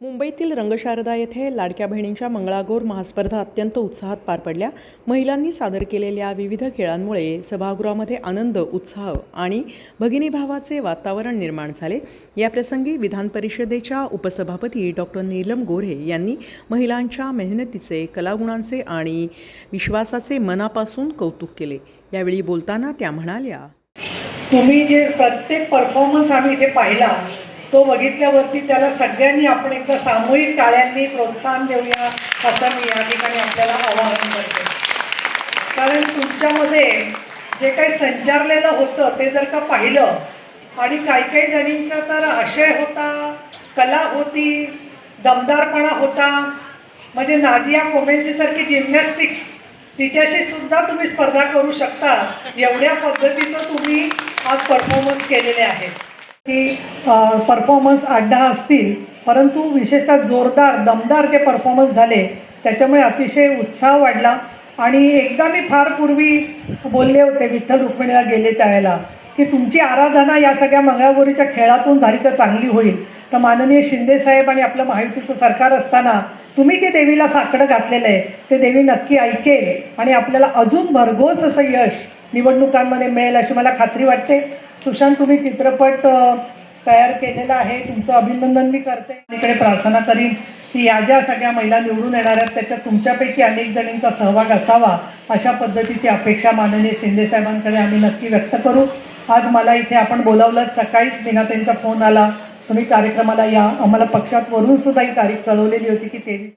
मुंबईतील रंगशारदा येथे लाडक्या बहिणींच्या मंगळागौर महास्पर्धा अत्यंत उत्साहात पार पडल्या. महिलांनी सादर केलेल्या विविध खेळांमुळे सभागृहामध्ये आनंद उत्साह आणि भगिनीभावाचे वातावरण निर्माण झाले. याप्रसंगी विधान परिषदेच्या उपसभापती डॉक्टर नीलम गोऱ्हे यांनी महिलांच्या मेहनतीचे कलागुणांचे आणि विश्वासाचे मनापासून कौतुक केले. यावेळी बोलताना त्या म्हणाल्या तुम्ही जे प्रत्येक परफॉर्मन्स आम्ही इथे पाहिला तो बघितल्यावरती त्याला सगळ्यांनी आपण एकदा सामूहिक टाळ्यांनी प्रोत्साहन देऊया असं मी या ठिकाणी आपल्याला आवाहन करते. कारण तुमच्यामध्ये जे काही संचारलेलं होतं ते जर का पाहिलं आणि काही काही जणींचा तर आशय होता कला होती दमदारपणा होता म्हणजे नादिया कोमेन्सीसारखी जिम्नॅस्टिक्स तिच्याशी सुद्धा तुम्ही स्पर्धा करू शकता एवढ्या पद्धतीचं तुम्ही आज परफॉर्मन्स केलेले आहेत. की परफॉर्मन्स आठ असतील परंतु विशेषतः जोरदार दमदार जे परफॉर्मन्स झाले त्याच्यामुळे अतिशय उत्साह वाढला. आणि एकदा मी फार पूर्वी बोलले होते विठ्ठल रुक्मिणीला गेले त्यावेळेला की तुमची आराधना या सगळ्या मंगळागौरीच्या खेळातून झाली तर चांगली होईल. तर माननीय शिंदेसाहेब आणि आपलं महायुतीचं सरकार असताना तुम्ही जे देवीला साकडं घातलेलं आहे ते देवी नक्की ऐकेल. आणि आपल्याला अजून भरघोस असं यश निवडणुकांमध्ये मिळेल अशी मला खात्री वाटते. सुशांत तुम्ही चित्रपट तयार केलेला आहे. तुमचं अभिनंदन मी करते. इकडे प्रार्थना करीन की या ज्या सगळ्या महिला निवडून येणार आहेत त्याच्यात तुमच्यापैकी अनेक जणींचा सहभाग असावा. अशा पद्धतीची अपेक्षा माननीय शिंदेसाहेबांकडे आम्ही नक्की व्यक्त करू. आज मला इथे आपण बोलावलं. सकाळीच मीनाताईंचा फोन आला. तुम्ही कार्यक्रमाला या. आम्हाला पक्षात वरून सुद्धा ही तारीख कळवलेली होती की तेवीस